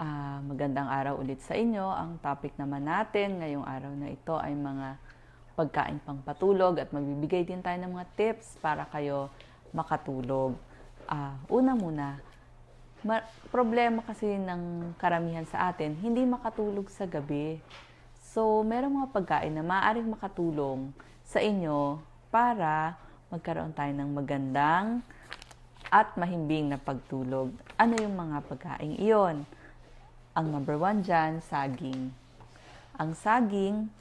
Ah, magandang araw ulit sa inyo. Ang topic naman natin ngayong araw na ito ay mga pagkain pang patulog at magbibigay din tayo ng mga tips para kayo makatulog. Ah, una muna, ma- problema kasi ng karamihan sa atin, hindi makatulog sa gabi. So, merong mga pagkain na maaaring makatulong sa inyo para magkaroon tayo ng magandang at mahimbing na pagtulog. Ano yung mga pagkain iyon? Ang number one dyan, saging. Ang saging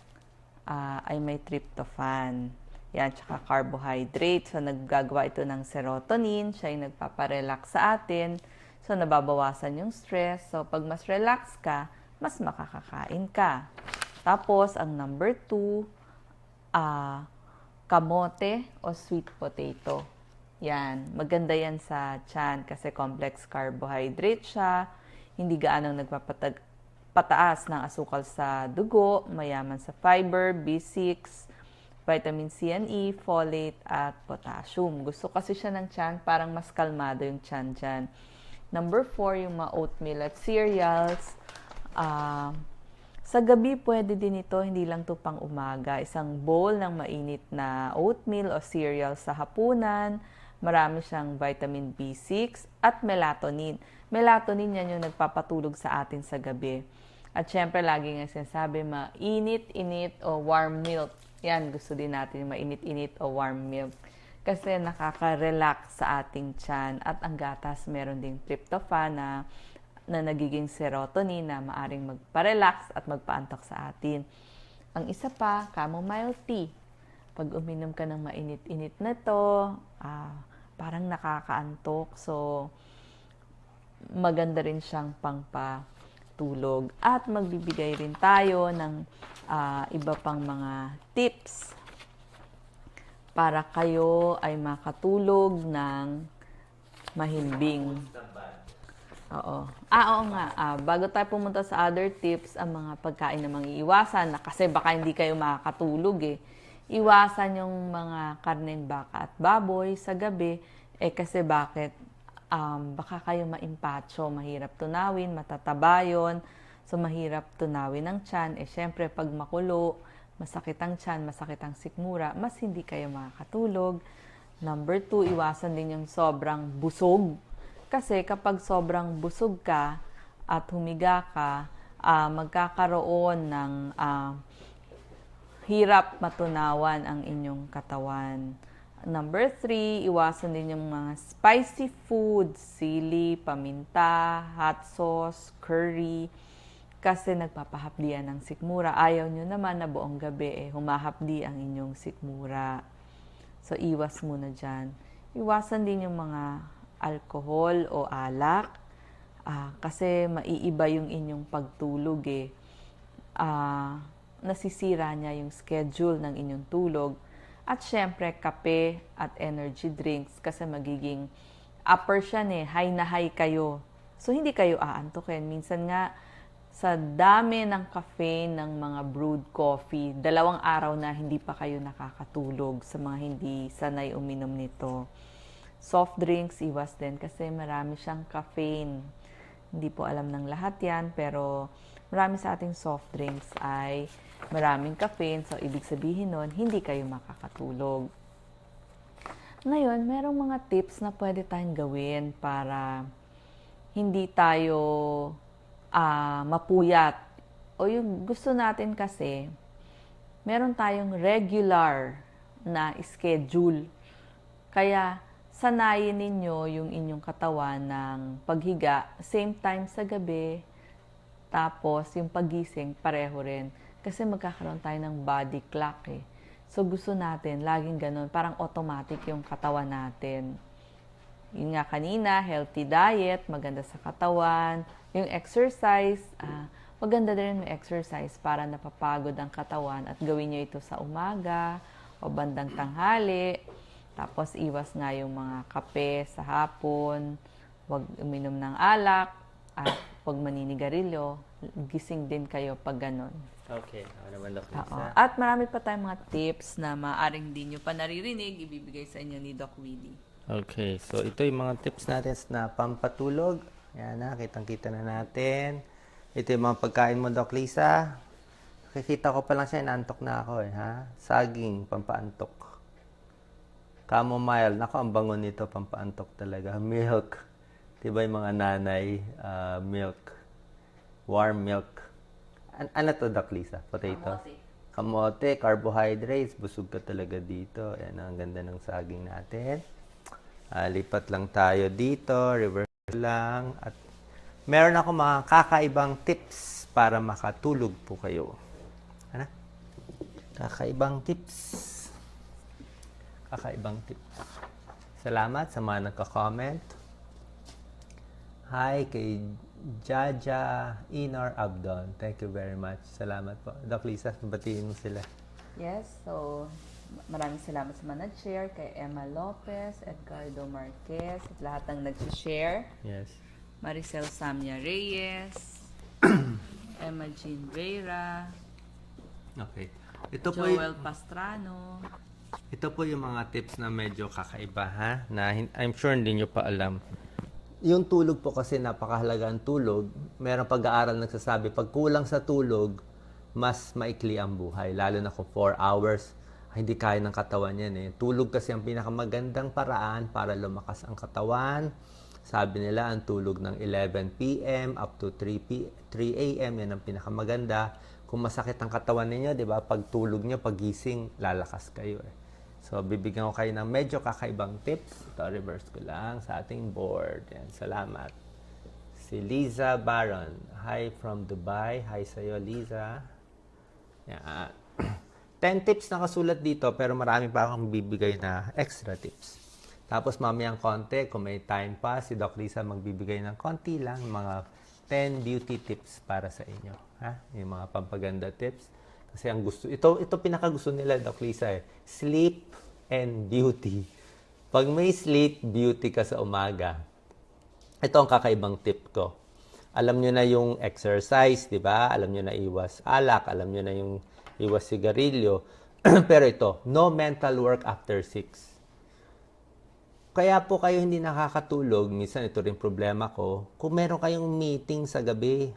ah, ay may tryptophan. Yan, tsaka carbohydrate. So, naggagawa ito ng serotonin. Siya yung nagpaparelax sa atin. So, nababawasan yung stress. So, pag mas relax ka, mas makakakain ka. Tapos, ang number two, ah, kamote o sweet potato. Yan, maganda yan sa chan kasi complex carbohydrate siya. Hindi gaanong nagpapatag pataas ng asukal sa dugo, mayaman sa fiber, B6, vitamin C and E, folate, at potassium. Gusto kasi siya ng chan, parang mas kalmado yung chan dyan. Number four, yung mga oatmeal at cereals. Ah, sa gabi, pwede din ito, hindi lang to pang umaga. Isang bowl ng mainit na oatmeal o cereal sa hapunan. Marami siyang vitamin B6 at melatonin. Melatonin yan yung nagpapatulog sa atin sa gabi. At syempre, lagi nga sinasabi, mainit-init o warm milk. Yan, gusto din natin mainit-init o warm milk. Kasi nakaka-relax sa ating tiyan. At ang gatas, meron ding tryptophan na na nagiging serotonin na maaring magpa-relax at magpaantok sa atin. Ang isa pa, chamomile tea. Pag uminom ka ng mainit-init na to, ah, parang nakakaantok. So, maganda rin siyang pangpatulog. At magbibigay rin tayo ng ah, iba pang mga tips para kayo ay makatulog ng mahimbing. Oo. Ah, oo nga. Ah, bago tayo pumunta sa other tips, ang mga pagkain na mga iiwasan, na kasi baka hindi kayo makakatulog eh. Iwasan yung mga karneng baka at baboy sa gabi, eh kasi bakit? Um, baka kayo maimpacho, mahirap tunawin, matataba yun. So, mahirap tunawin ang tiyan. Eh, syempre, pag makulo, masakit ang tiyan, masakit ang sikmura, mas hindi kayo makakatulog. Number two, iwasan din yung sobrang busog. Kasi kapag sobrang busog ka at humiga ka, ah, magkakaroon ng ah, hirap matunawan ang inyong katawan. Number three, iwasan din yung mga spicy food, sili, paminta, hot sauce, curry, kasi nagpapahapdian ng sikmura. Ayaw nyo naman na buong gabi eh, humahapdi ang inyong sikmura. So, iwas muna dyan. Iwasan din yung mga alcohol o alak. Ah, kasi maiiba yung inyong pagtulog eh. Ah, nasisira niya yung schedule ng inyong tulog. At syempre, kape at energy drinks kasi magiging upper siya eh, high na high kayo. So, hindi kayo aantukin. Minsan nga, sa dami ng caffeine ng mga brewed coffee, dalawang araw na hindi pa kayo nakakatulog sa mga hindi sanay uminom nito. Soft drinks, iwas din kasi marami siyang caffeine. Hindi po alam ng lahat yan, pero marami sa ating soft drinks ay maraming caffeine. So, ibig sabihin nun, hindi kayo makakatulog. Ngayon, merong mga tips na pwede tayong gawin para hindi tayo ah, mapuyat. O yung gusto natin kasi, meron tayong regular na schedule. Kaya, sanayin ninyo yung inyong katawan ng paghiga, same time sa gabi, tapos yung pagising, pareho rin. Kasi magkakaroon tayo ng body clock eh. So gusto natin, laging ganun, parang automatic yung katawan natin. Yun nga kanina, healthy diet, maganda sa katawan. Yung exercise, ah, maganda din yung exercise para napapagod ang katawan at gawin nyo ito sa umaga o bandang tanghali. Tapos iwas nga yung mga kape sa hapon, huwag uminom ng alak, at huwag maninigarilyo. Gising din kayo pag ganun. Okay, naman Doc. Lisa. At marami pa tayong mga tips na maaring di nyo pa naririnig, ibibigay sa inyo ni Doc Willie. Okay, so ito yung mga tips natin na pampatulog Yan na, kitang-kita na natin. Ito yung mga pagkain mo, Doc Lisa. Nakikita ko pa lang siya, inantok na ako eh, ha? Saging, pampaantok. Chamomile, nako, ang bango nito, pampaantok talaga. Milk. Diba yung mga nanay, ah, milk. Warm milk. An- ano to, Doc Lisa? Potato? Kamote, carbohydrates, busog ka talaga dito. Ayan, ang ganda ng saging natin. Ah, lipat lang tayo dito, reverse lang. At meron ako mga kakaibang tips para makatulog po kayo. Ano? Kakaibang tips. Kakaibang tips. Salamat sa mga nagka-comment. Hi kay Jaja Inor Abdon. Thank you very much. Salamat po. Doc Lisa, batiin mo sila. Yes, so maraming salamat sa mga nag-share kay Emma Lopez, Edgardo Marquez, at lahat ng nag-share. Yes. Maricel Samia Reyes, Emma Jean Vera, Okay. Ito po, Joel Pastrano. Ito po yung mga tips na medyo kakaiba ha, na I'm sure hindi nyo pa alam. Yung tulog po kasi napakahalaga ang tulog. Merong pag-aaral nagsasabi, pag kulang sa tulog, mas maikli ang buhay. Lalo na kung 4 hours, ay, hindi kaya ng katawan yan eh. Tulog kasi ang pinakamagandang paraan para lumakas ang katawan. Sabi nila, ang tulog ng 11 p.m. up to 3, p- 3 a.m. yan ang pinakamaganda. Kung masakit ang katawan ninyo, di ba, pag tulog nyo, pagising, lalakas kayo eh. So, bibigyan ko kayo ng medyo kakaibang tips. Ito, reverse ko lang sa ating board. Yan, salamat. Si Liza Baron. Hi from Dubai. Hi sa'yo, Liza. Yan. 10 tips na kasulat dito, pero marami pa akong bibigay na extra tips. Tapos mamayang konti, kung may time pa, si Doc Lisa magbibigay ng konti lang, mga 10 beauty tips para sa inyo. Ha? Yung mga pampaganda tips. Kasi ang gusto, ito, ito pinakagusto nila, Doc Lisa eh. Sleep and beauty. Pag may sleep, beauty ka sa umaga. Ito ang kakaibang tip ko. Alam nyo na yung exercise, di ba? Alam nyo na iwas alak, alam nyo na yung iwas sigarilyo. Pero ito, no mental work after 6. Kaya po kayo hindi nakakatulog, minsan ito rin problema ko, kung meron kayong meeting sa gabi.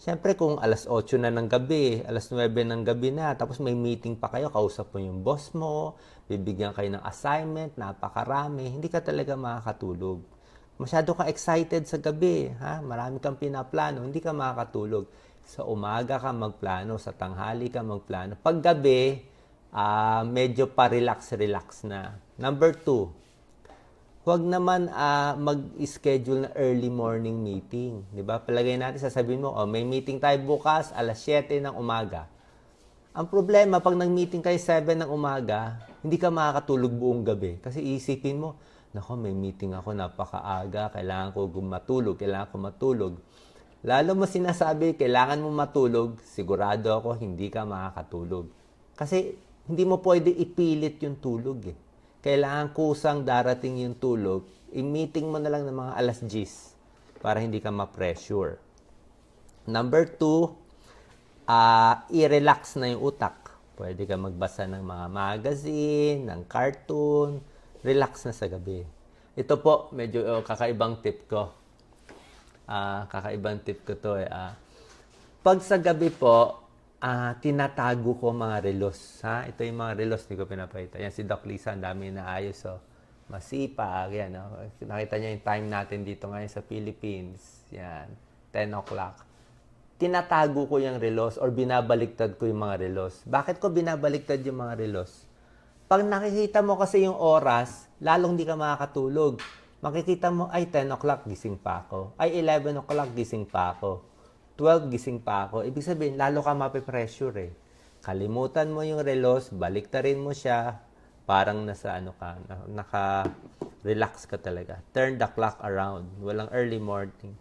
Siyempre kung alas 8 na ng gabi, alas 9 ng gabi na, tapos may meeting pa kayo, kausap mo yung boss mo, bibigyan kayo ng assignment, napakarami, hindi ka talaga makakatulog. Masyado ka excited sa gabi, ha? Marami kang pinaplano, hindi ka makakatulog. Sa umaga ka magplano, sa tanghali ka magplano. Pag gabi, ah, medyo pa-relax-relax na. Number two, Huwag naman ah, mag-schedule na early morning meeting. Di ba? Palagay natin, sasabihin mo, oh, may meeting tayo bukas, alas 7 ng umaga. Ang problema, pag nag-meeting kayo 7 ng umaga, hindi ka makakatulog buong gabi. Kasi isipin mo, nako, may meeting ako, napakaaga, kailangan ko matulog, kailangan ko matulog. Lalo mo sinasabi, kailangan mo matulog, sigurado ako, hindi ka makakatulog. Kasi hindi mo pwede ipilit yung tulog eh kailangan kusang darating yung tulog, i-meeting mo na lang ng mga alas 10 para hindi ka ma-pressure. Number two, ah, i-relax na yung utak. Pwede ka magbasa ng mga magazine, ng cartoon, relax na sa gabi. Ito po, medyo oh, kakaibang tip ko. Ah, kakaibang tip ko to eh. Ah. Pag sa gabi po, ah, tinatago ko mga relos. Ha? Ito yung mga relos, hindi ko pinapakita. Yan si Doc Lisa, ang dami na ayos. Oh. Masipag, yan. Oh. Nakita niya yung time natin dito ngayon sa Philippines. Yan, 10 o'clock. Tinatago ko yung relos or binabaliktad ko yung mga relos. Bakit ko binabaliktad yung mga relos? Pag nakikita mo kasi yung oras, lalong di ka makakatulog. Makikita mo, ay 10 o'clock gising pa ako. Ay 11 o'clock gising pa ako. 12 gising pa ako. Ibig sabihin, lalo ka mape-pressure eh. Kalimutan mo yung relos, baliktarin mo siya, parang nasa ano ka, na- naka-relax ka talaga. Turn the clock around. Walang early morning.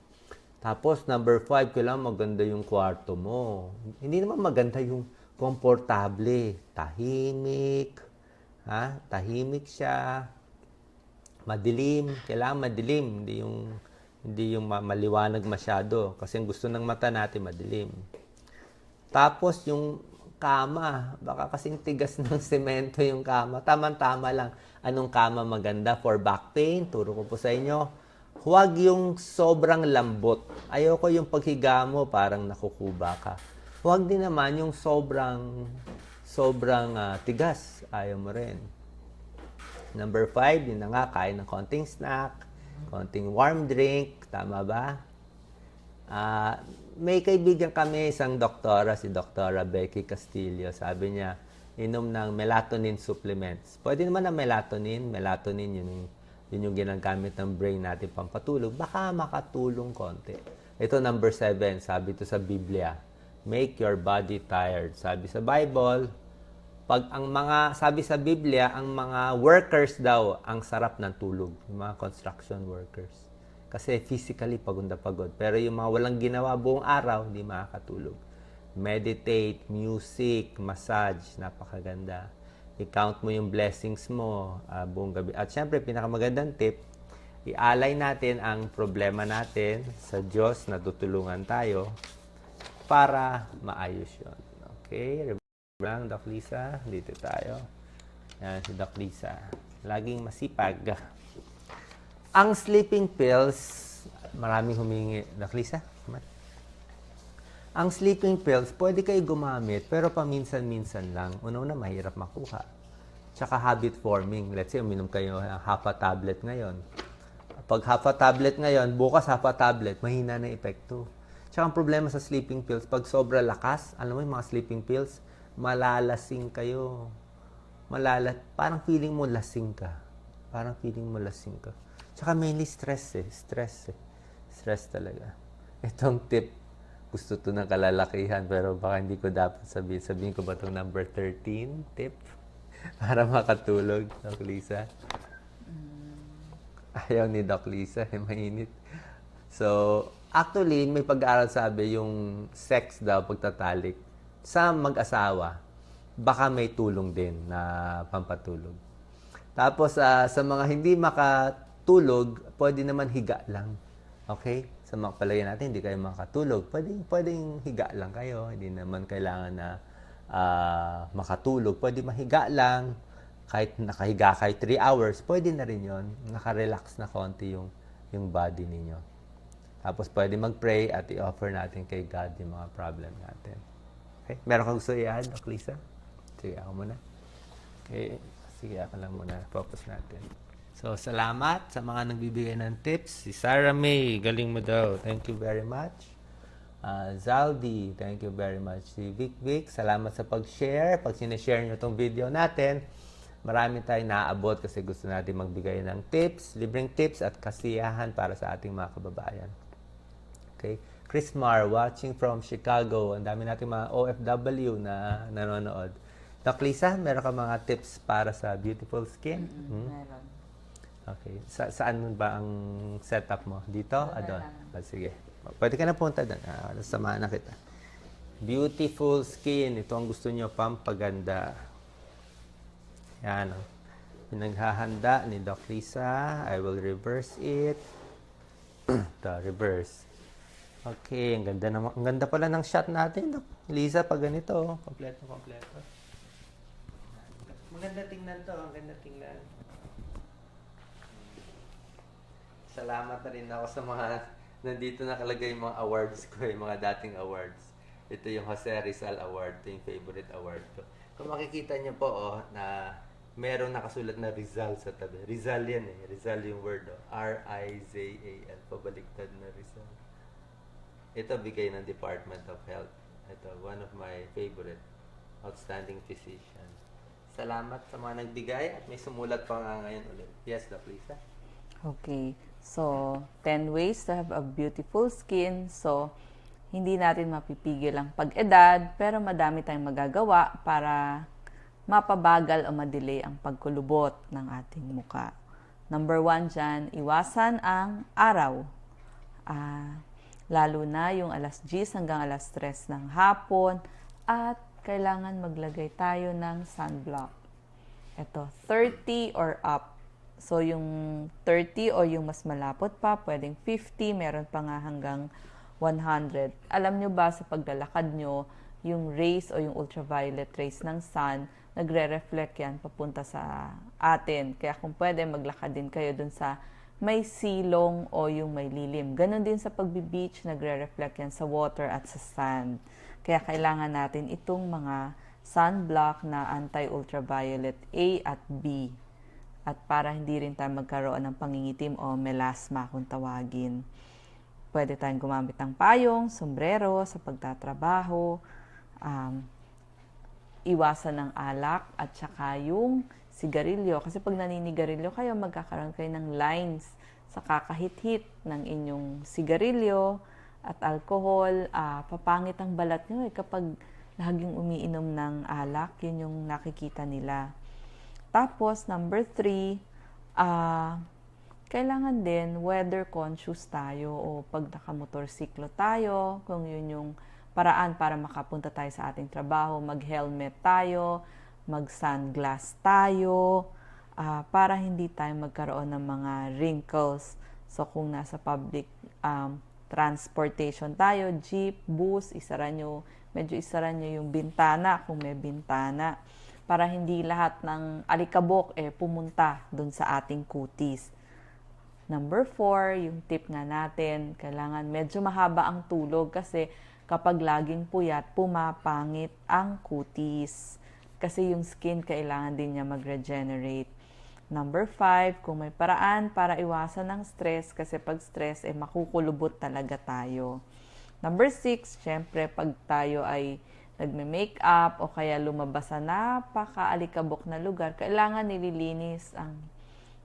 Tapos, number five, kailangan maganda yung kwarto mo. Hindi naman maganda yung komportable. Tahimik. Ha? Tahimik siya. Madilim. Kailangan madilim. Hindi yung, hindi yung ma- maliwanag masyado. Kasi ang gusto ng mata natin, madilim. Tapos, yung kama. Baka kasing tigas ng semento yung kama. Tama-tama lang. Anong kama maganda for back pain? Turo ko po sa inyo. Huwag yung sobrang lambot. Ayoko yung paghiga mo parang nakukuba ka. Huwag din naman yung sobrang sobrang ah, tigas. Ayaw mo rin. Number five, yun na nga, kain ng konting snack, konting warm drink, tama ba? Ah, may kaibigan kami, isang doktora, si Doktora Becky Castillo. Sabi niya, inom ng melatonin supplements. Pwede naman ang melatonin. Melatonin, yun, yung- yun yung ginagamit ng brain natin pampatulog. Baka makatulong konti. Ito number seven, sabi ito sa Biblia. Make your body tired. Sabi sa Bible, pag ang mga, sabi sa Biblia, ang mga workers daw, ang sarap ng tulog. Yung mga construction workers. Kasi physically pagod na pagod. Pero yung mga walang ginawa buong araw, hindi makakatulog. Meditate, music, massage, napakaganda. I-count mo yung blessings mo ah, buong gabi. At syempre, pinakamagandang tip, ialay natin ang problema natin sa Diyos na tutulungan tayo para maayos yun. Okay? Lang, Doc Lisa, dito tayo. Yan, si Doc Lisa. Laging masipag. Ang sleeping pills, maraming humingi. Doc Lisa, on. Ang sleeping pills, pwede kayo gumamit, pero paminsan-minsan lang. Una-una, mahirap makuha. Tsaka habit forming. Let's say, uminom kayo ng half a tablet ngayon. Pag half a tablet ngayon, bukas half a tablet, mahina na epekto. Tsaka ang problema sa sleeping pills, pag sobra lakas, alam mo yung mga sleeping pills, malalasing kayo. Malala, parang feeling mo lasing ka. Parang feeling mo lasing ka. Tsaka mainly stress eh. Stress eh. Stress talaga. Itong tip, gusto to ng kalalakihan pero baka hindi ko dapat sabihin. Sabihin ko ba itong number 13 tip? Para makatulog, Doc Lisa. Ayaw ni Doc Lisa, eh, mainit. So, actually, may pag-aaral sabi yung sex daw, pagtatalik, sa mag-asawa, baka may tulong din na pampatulog. Tapos, ah, sa mga hindi makatulog, pwede naman higa lang. Okay? Sa mga palagay natin, hindi kayo makatulog. Pwede, pwedeng higa lang kayo. Hindi naman kailangan na ah, makatulog. Pwede mahiga lang. Kahit nakahiga kayo 3 hours, pwede na rin yon Nakarelax na konti yung, yung body ninyo. Tapos pwede mag-pray at i-offer natin kay God yung mga problem natin. Okay? Meron kang gusto i-add, Doc Lisa? Sige, ako muna. Okay. Sige, ako lang muna. Focus natin. So, salamat sa mga nagbibigay ng tips. Si Sarah May, galing mo daw. Thank you very much. Ah, Zaldi, thank you very much. Si Vic Vic, salamat sa pag-share. Pag sinishare nyo itong video natin, marami tayong naaabot kasi gusto natin magbigay ng tips, libreng tips at kasiyahan para sa ating mga kababayan. Okay? Chris Mar, watching from Chicago. Ang dami nating mga OFW na nanonood. Doc Lisa, meron ka mga tips para sa beautiful skin? Hmm? Meron. Okay. Sa saan ba ang setup mo? Dito? Ah, doon? Ah, sige. Pwede ka na punta doon. Ah, samahan na kita. Beautiful skin. Ito ang gusto nyo, pampaganda. Yan. oh. Pinaghahanda ni Doc Lisa. I will reverse it. Ito, reverse. Okay, ang ganda naman. Ang ganda pala ng shot natin, Doc. Lisa, pag ganito, oh. kompleto, kompleto. Maganda tingnan to, ang ganda tingnan. Salamat na rin ako sa mga nandito nakalagay yung mga awards ko, yung mga dating awards. Ito yung Jose Rizal Award, ito yung favorite award ko. Kung makikita niyo po, oh, na merong nakasulat na Rizal sa tabi. Rizal yan eh. Rizal yung word, oh. R-I-Z-A-L. Pabaliktad na Rizal. Ito bigay ng Department of Health. Ito, one of my favorite outstanding physician. Salamat sa mga nagbigay at may sumulat pa nga ngayon ulit. Yes, Doc Lisa? Okay. So, 10 ways to have a beautiful skin. So, hindi natin mapipigil ang pag-edad, pero madami tayong magagawa para mapabagal o madelay ang pagkulubot ng ating muka. Number one dyan, iwasan ang araw. Ah, lalo na yung alas 10 hanggang alas 3 ng hapon at kailangan maglagay tayo ng sunblock. Ito, 30 or up. So, yung 30 o yung mas malapot pa, pwedeng 50, meron pa nga hanggang 100. Alam nyo ba sa paglalakad nyo, yung rays o yung ultraviolet rays ng sun, nagre-reflect yan papunta sa atin. Kaya kung pwede, maglakad din kayo dun sa may silong o yung may lilim. Ganon din sa pagbi-beach, nagre-reflect yan sa water at sa sand. Kaya kailangan natin itong mga sunblock na anti-ultraviolet A at B. At para hindi rin tayo magkaroon ng pangingitim o melasma kung tawagin. Pwede tayong gumamit ng payong, sombrero sa pagtatrabaho, um, iwasan ng alak at saka yung sigarilyo. Kasi pag naninigarilyo kayo, magkakaroon kayo ng lines sa kakahit-hit ng inyong sigarilyo at alcohol. Ah, papangit ang balat nyo eh kapag laging umiinom ng alak. Yun yung nakikita nila. Tapos, number three, ah, kailangan din weather conscious tayo o pag nakamotorsiklo tayo, kung yun yung paraan para makapunta tayo sa ating trabaho, mag-helmet tayo, mag-sunglass tayo, ah, para hindi tayo magkaroon ng mga wrinkles. So kung nasa public um, transportation tayo, jeep, bus, isara nyo, medyo isara nyo yung bintana kung may bintana para hindi lahat ng alikabok eh pumunta dun sa ating kutis. Number four, yung tip nga natin, kailangan medyo mahaba ang tulog kasi kapag laging puyat, pumapangit ang kutis. Kasi yung skin, kailangan din niya mag-regenerate. Number five, kung may paraan para iwasan ng stress, kasi pag stress, eh makukulubot talaga tayo. Number six, syempre, pag tayo ay nagme-makeup o kaya lumabas sa napaka-alikabok na lugar, kailangan nililinis ang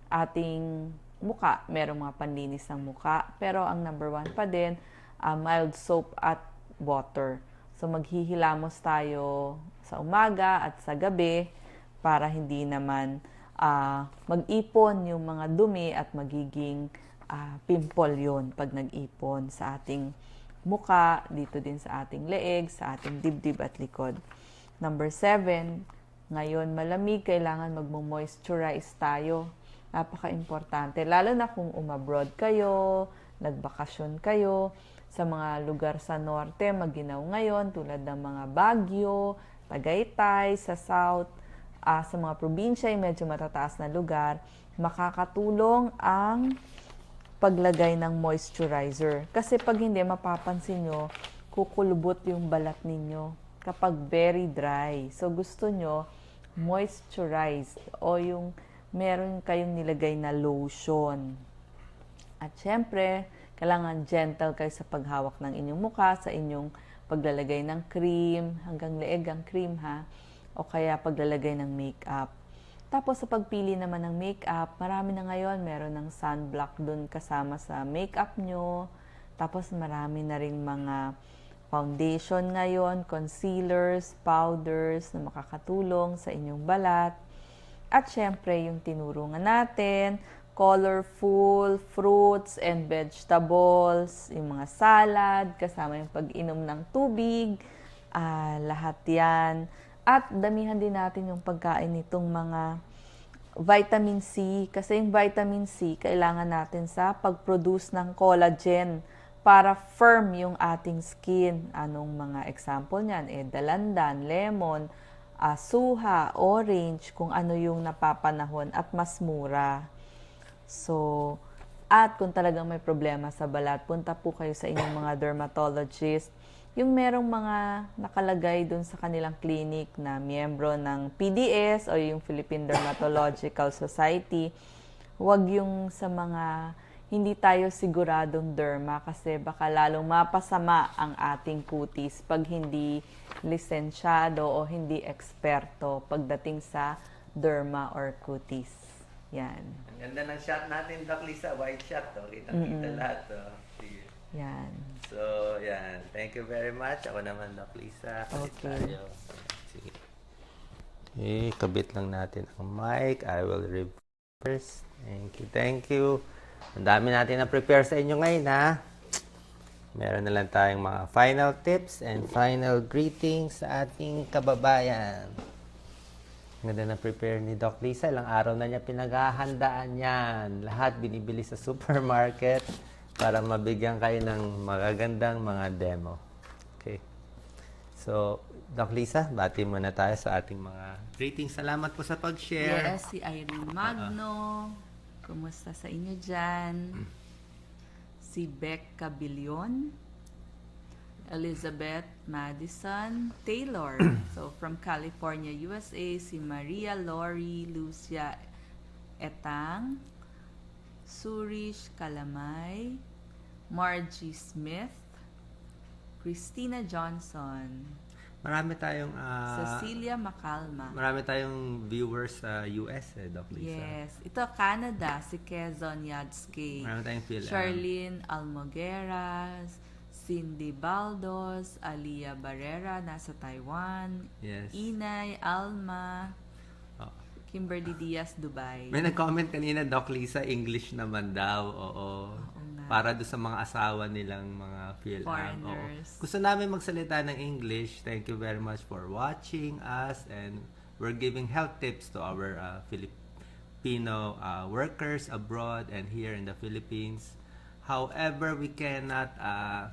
ating muka. Merong mga panlinis ng muka. Pero ang number one pa din, uh, mild soap at water. So maghihilamos tayo sa umaga at sa gabi para hindi naman uh, mag-ipon yung mga dumi at magiging uh, pimple yon pag nag-ipon sa ating muka, dito din sa ating leeg, sa ating dibdib at likod. Number seven, ngayon malamig, kailangan magmo-moisturize tayo Napaka-importante. Lalo na kung umabroad kayo, nagbakasyon kayo, sa mga lugar sa norte, maginaw ngayon, tulad ng mga Baguio, Tagaytay, sa south, uh, sa mga probinsya, yung medyo matataas na lugar, makakatulong ang paglagay ng moisturizer. Kasi pag hindi, mapapansin nyo, kukulubot yung balat ninyo kapag very dry. So, gusto nyo moisturize o yung meron kayong nilagay na lotion. At syempre, kailangan gentle kayo sa paghawak ng inyong mukha, sa inyong paglalagay ng cream, hanggang leeg ang cream ha, o kaya paglalagay ng makeup. Tapos sa pagpili naman ng makeup, marami na ngayon, meron ng sunblock dun kasama sa makeup nyo. Tapos marami na rin mga foundation ngayon, concealers, powders na makakatulong sa inyong balat. At syempre, yung tinurungan natin, colorful fruits and vegetables, yung mga salad, kasama yung pag-inom ng tubig, uh, lahat yan. At damihan din natin yung pagkain nitong mga vitamin C. Kasi yung vitamin C, kailangan natin sa pag-produce ng collagen para firm yung ating skin. Anong mga example niyan? Eh, dalandan, lemon, uh, orange, kung ano yung napapanahon at mas mura. So, at kung talagang may problema sa balat, punta po kayo sa inyong mga dermatologist. Yung merong mga nakalagay dun sa kanilang clinic na miyembro ng PDS o yung Philippine Dermatological Society, huwag yung sa mga hindi tayo siguradong derma kasi baka lalong mapasama ang ating kutis pag hindi lisensyado o hindi eksperto pagdating sa derma or kutis. Yan. Ang ganda ng shot natin, Doc Lisa. White shot, to. Kitang-kita mm-hmm. lahat, to. Sige. Yan. So, yan. Thank you very much. Ako naman, Doc Lisa. Kalit okay. tayo. Sige. Okay, kabit lang natin ang mic. I will reverse. Thank you, thank you. Ang dami natin na prepare sa inyo ngayon ha. Meron na lang tayong mga final tips and final greetings sa ating kababayan. Ganda na prepare ni Doc Lisa. Ilang araw na niya pinaghahandaan yan. Lahat binibili sa supermarket para mabigyan kayo ng magagandang mga demo. Okay. So, Doc Lisa, bati muna tayo sa ating mga greetings. Salamat po sa pag-share. Yes, si Irene Magno. Uh-huh Kumusta sa inyo dyan? Si Beck Cabilion, Elizabeth Madison Taylor. so from California, USA, si Maria Lori Lucia Etang, Surish Kalamay, Margie Smith, Christina Johnson, Marami tayong ah, Cecilia Macalma. marami tayong viewers sa US eh, Doc Lisa. Yes. Ito, Canada, si Quezon Yadsky. Marami tayong feel. Charlene Almogueras, Cindy Baldos, Alia Barrera, nasa Taiwan, yes. Inay Alma, Oh. Kimberly Diaz, Dubai. May nag-comment kanina, Doc Lisa, English naman daw. Oo. nga. Para doon sa mga asawa nilang mga. Oo. Foreigners. Gusto namin magsalita ng English. Thank you very much for watching us and we're giving health tips to our uh, Filipino uh, workers abroad and here in the Philippines. However, we cannot uh,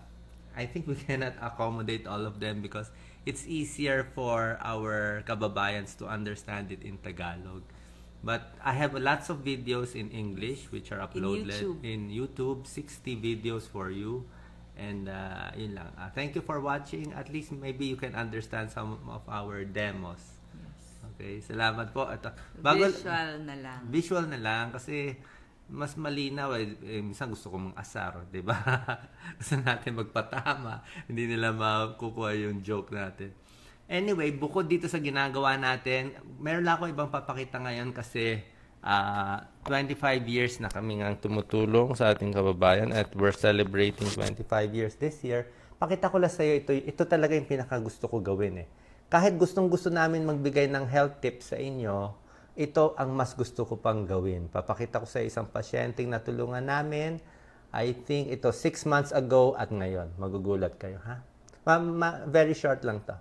I think we cannot accommodate all of them because it's easier for our kababayans to understand it in Tagalog. But I have lots of videos in English which are uploaded YouTube. in YouTube, 60 videos for you. And uh, yun lang. Uh, thank you for watching. At least maybe you can understand some of our demos. Okay, salamat po. At, uh, Visual na lang. visual na lang kasi mas malinaw eh, eh minsan gusto ko mang asar, 'di ba? gusto natin magpatama, hindi nila makukuha yung joke natin. Anyway, bukod dito sa ginagawa natin, meron lang ako ibang papakita ngayon kasi ah 25 years na kami nga tumutulong sa ating kababayan at we're celebrating 25 years this year. Pakita ko lang sa iyo ito, ito talaga yung pinaka gusto ko gawin eh. Kahit gustong gusto namin magbigay ng health tips sa inyo, ito ang mas gusto ko pang gawin. Papakita ko sa isang pasyenteng natulungan namin. I think ito 6 months ago at ngayon. Magugulat kayo, ha? Ma- ma- very short lang to.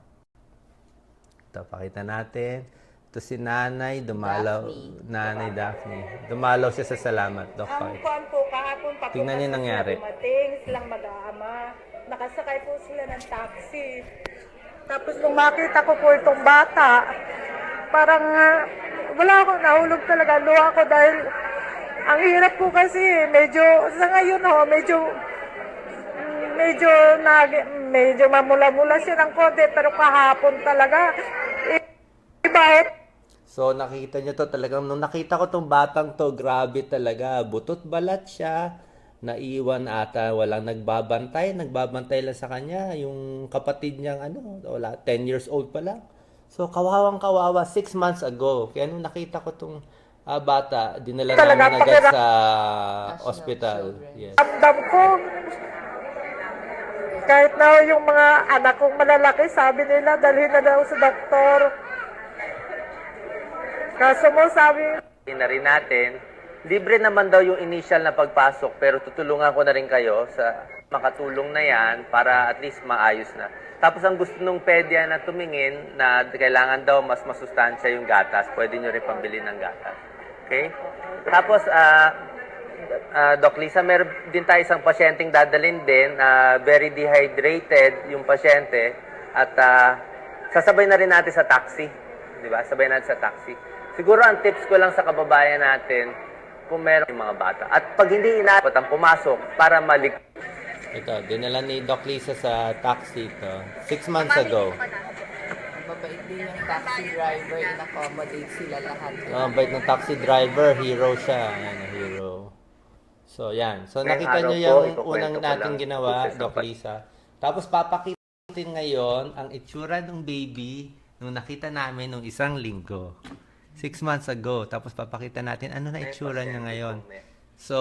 Ito, pakita natin. Ito si Nanay, dumalaw. Nanay Daphne. Dumalaw siya sa salamat, Doc. Ang kuan po, kahapon pa Tingnan niyo nangyari. dumating, silang mag-aama. Nakasakay po sila ng taxi. Tapos nung makita ko po itong bata, parang ah, wala ako, nahulog talaga. Luha ako dahil ang hirap po kasi, medyo, sa ngayon ho, medyo, mm, medyo, nag, medyo mamula-mula siya ng konti, pero kahapon talaga, i- iba eh, So, nakita nyo to talagang, nung nakita ko tong batang to, grabe talaga. Butot balat siya. Naiwan ata, walang nagbabantay. Nagbabantay lang sa kanya. Yung kapatid niyang, ano, wala, 10 years old pa lang. So, kawawang kawawa, 6 months ago. Kaya nung nakita ko tong ah, bata, dinala Talaga, namin agad pakira- sa hospital. Yes. Ramdam ko, kahit na yung mga anak kong malalaki, sabi nila, dalhin na daw sa doktor. Kaso mo sabi, na rin natin. Libre naman daw yung initial na pagpasok pero tutulungan ko na rin kayo sa makatulong na yan para at least maayos na. Tapos ang gusto nung pedya na tumingin na kailangan daw mas masustansya yung gatas, pwede nyo rin pambili ng gatas. Okay? Tapos, ah ah, Doc Lisa, meron din tayo isang pasyenteng dadalhin din, na very dehydrated yung pasyente at ah, sasabay na rin natin sa taxi. Di ba? Sabay natin sa taxi. Siguro ang tips ko lang sa kababayan natin, kung meron yung mga bata. At pag hindi inaabot ang pumasok para malik. Ito, dinala ni Doc Lisa sa taxi ito. Six months ago. Mabait din yung taxi driver, in-accommodate sila lahat. Oh, bait ng taxi driver, hero siya. Ayan, hero. So, yan. So, nakita nyo po, yung ikukwento unang ko natin lang ginawa, Doc Lisa. Tapos, papakitin ngayon ang itsura ng baby nung nakita namin nung isang linggo. Six months ago. Tapos, papakita natin ano na itsura niya ngayon. So,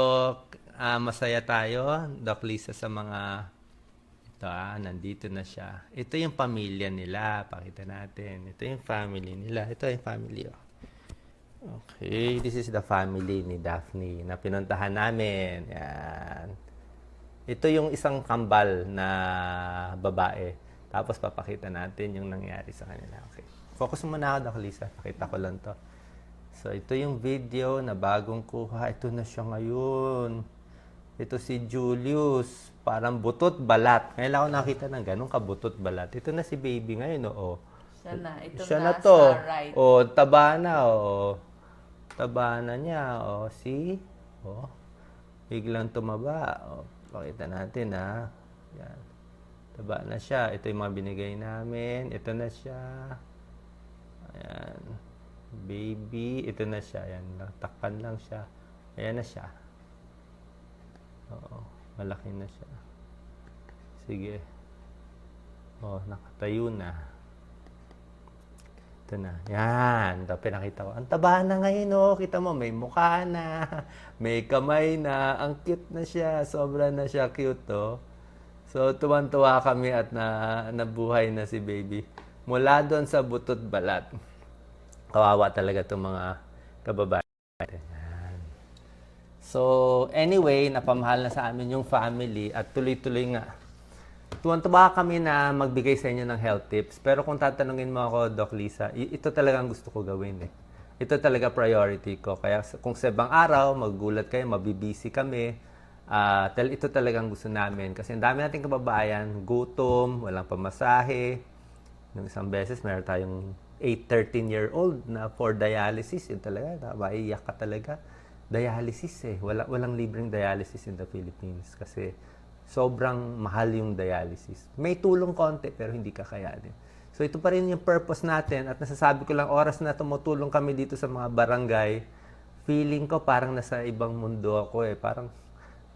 ah, masaya tayo, Doc Lisa, sa mga ito ah, nandito na siya. Ito yung pamilya nila. Pakita natin. Ito yung family nila. Ito yung family. Oh. Okay, this is the family ni Daphne na pinuntahan namin. Yan. Ito yung isang kambal na babae. Tapos papakita natin yung nangyari sa kanila. Okay. Focus muna ako, Doc Lisa. Pakita ko lang to. So, ito yung video na bagong kuha. Ito na siya ngayon. Ito si Julius. Parang butot balat. Ngayon ako nakita ng ganun kabutot balat. Ito na si baby ngayon, oo. Siya na. Ito Siya na, na to. right. O, taba na, o. Taba na niya, o. See? Oh. Biglang tumaba. Oh, pakita natin ha. Yan. Taba na siya. Ito yung mga binigay namin. Ito na siya. Ayan. Baby. Ito na siya. Ayan. Takpan lang siya. Ayan na siya. Oo. Malaki na siya. Sige. Oh, nakatayo na. Ito na. Yan. Ito, pinakita ko. Ang taba na ngayon, oh. Kita mo, may mukha na. May kamay na. Ang cute na siya. Sobra na siya cute, oh. So, tuwan-tuwa kami at na, nabuhay na si baby. Mula doon sa butot balat. Kawawa talaga itong mga kababayan. So, anyway, napamahal na sa amin yung family at tuloy-tuloy nga. Tuwan-tuwa kami na magbigay sa inyo ng health tips. Pero kung tatanungin mo ako, Doc Lisa, ito talaga ang gusto ko gawin eh. Ito talaga priority ko. Kaya kung sa ibang araw, magulat kayo, mabibisi kami, tal- ito talagang gusto namin. Kasi ang dami nating kababayan, gutom, walang pamasahe. Nung isang beses, meron tayong 8, 13-year-old na for dialysis. Yun talaga, maiiyak ka talaga. Dialysis eh. Wala, walang libreng dialysis in the Philippines. Kasi sobrang mahal yung dialysis. May tulong konti pero hindi kakayanin. So ito pa rin yung purpose natin at nasasabi ko lang oras na tumutulong kami dito sa mga barangay, feeling ko parang nasa ibang mundo ako eh. Parang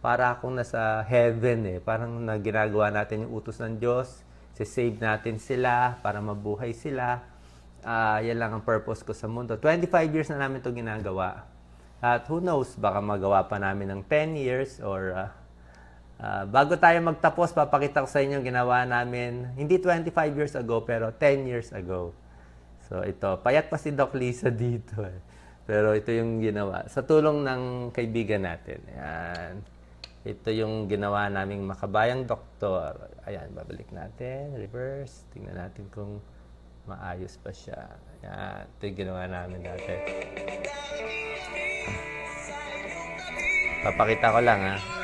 para akong nasa heaven eh. Parang na ginagawa natin yung utos ng Diyos. Save natin sila para mabuhay sila. Ah, yan lang ang purpose ko sa mundo. 25 years na namin to ginagawa. At who knows, baka magawa pa namin ng 10 years or ah, Ah, bago tayo magtapos, papakita ko sa inyo ginawa namin, hindi 25 years ago, pero 10 years ago. So ito, payat pa si Doc Lisa dito. Eh. Pero ito yung ginawa. Sa tulong ng kaibigan natin. Ayan. Ito yung ginawa naming makabayang doktor. Ayan, babalik natin. Reverse. Tingnan natin kung maayos pa siya. Ayan. Ito yung ginawa namin dati. Papakita ko lang ha.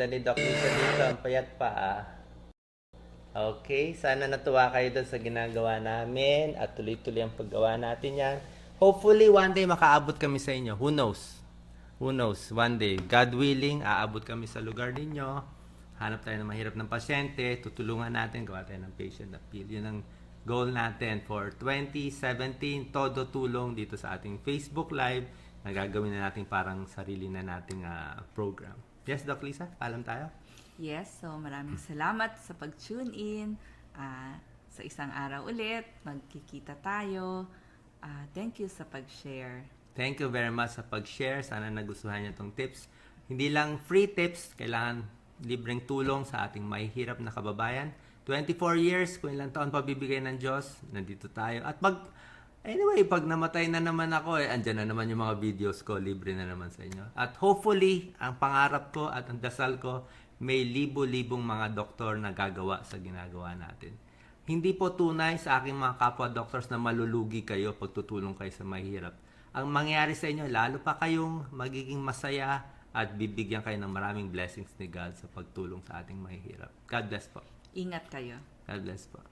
Ganda-ganda ni Doc Lisa dito. Ang payat pa ah. Okay, sana natuwa kayo doon sa ginagawa namin at tuloy-tuloy ang paggawa natin yan. Hopefully, one day makaabot kami sa inyo. Who knows? Who knows? One day, God willing, aabot kami sa lugar ninyo. Hanap tayo ng mahirap ng pasyente. Tutulungan natin. Gawa tayo ng patient appeal. Yun ang goal natin for 2017. Todo tulong dito sa ating Facebook Live na gagawin na natin parang sarili na nating ah, program. Yes, Doc Lisa? Paalam tayo? Yes, so maraming salamat sa pag-tune in. Ah, sa isang araw ulit, magkikita tayo. Ah, thank you sa pag-share. Thank you very much sa pag-share. Sana nagustuhan niyo itong tips. Hindi lang free tips, kailangan libreng tulong sa ating mahihirap na kababayan. 24 years, kung ilang taon pa bibigay ng Diyos, nandito tayo. At pag, anyway, pag namatay na naman ako, eh, andyan na naman yung mga videos ko, libre na naman sa inyo. At hopefully, ang pangarap ko at ang dasal ko, may libo-libong mga doktor na gagawa sa ginagawa natin. Hindi po tunay sa aking mga kapwa-doctors na malulugi kayo pag tutulong kayo sa mahirap. Ang mangyayari sa inyo, lalo pa kayong magiging masaya at bibigyan kayo ng maraming blessings ni God sa pagtulong sa ating mahihirap. God bless po. Ingat kayo. God bless po.